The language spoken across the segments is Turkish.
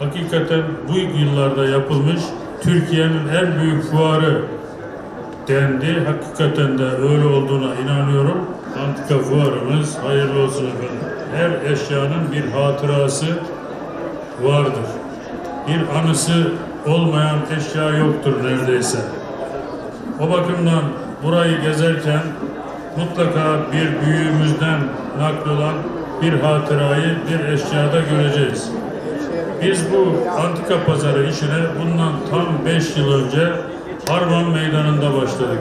Hakikaten bu yıllarda yapılmış Türkiye'nin en büyük fuarı dendi. Hakikaten de öyle olduğuna inanıyorum. Antika fuarımız hayırlı olsun efendim. Her eşyanın bir hatırası vardır. Bir anısı olmayan eşya yoktur neredeyse. O bakımdan burayı gezerken mutlaka bir büyüğümüzden naklolan bir hatırayı bir eşyada göreceğiz. Biz bu antika pazarı işine bundan tam 5 yıl önce Harman Meydanı'nda başladık.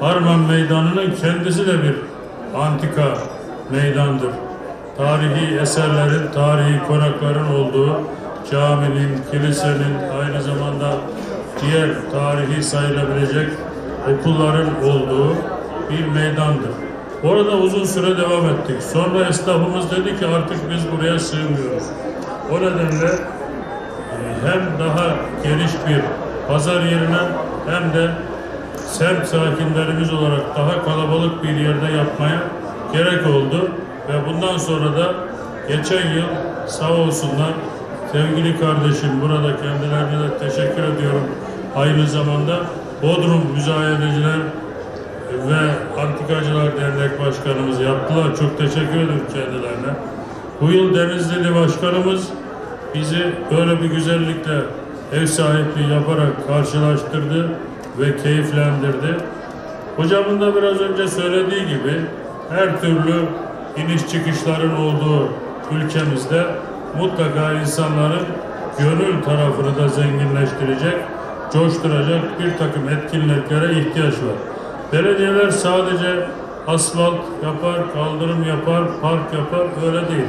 Harman Meydanı'nın kendisi de bir antika meydandır. Tarihi eserlerin, tarihi konakların olduğu caminin, kilisenin, aynı zamanda diğer tarihi sayılabilecek okulların olduğu bir meydandır. Orada uzun süre devam ettik. Sonra esnafımız dedi ki artık biz buraya sığmıyoruz. O nedenle e, hem daha geniş bir pazar yerine hem de semt sakinlerimiz olarak daha kalabalık bir yerde yapmaya gerek oldu. Ve bundan sonra da geçen yıl sağ olsunlar sevgili kardeşim burada kendilerine de teşekkür ediyorum. Aynı zamanda Bodrum Müzayedeciler ve Antikacılar Dernek Başkanımız yaptılar. Çok teşekkür ederim kendilerine. Bu yıl Denizlili Başkanımız bizi böyle bir güzellikle ev sahipliği yaparak karşılaştırdı ve keyiflendirdi. Hocamın da biraz önce söylediği gibi her türlü iniş çıkışların olduğu ülkemizde mutlaka insanların gönül tarafını da zenginleştirecek, coşturacak bir takım etkinliklere ihtiyaç var. Belediyeler sadece asfalt yapar, kaldırım yapar, park yapar öyle değil.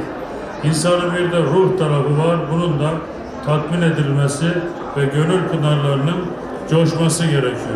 İnsanın bir de ruh tarafı var. Bunun da tatmin edilmesi ve gönül pınarlarının coşması gerekiyor.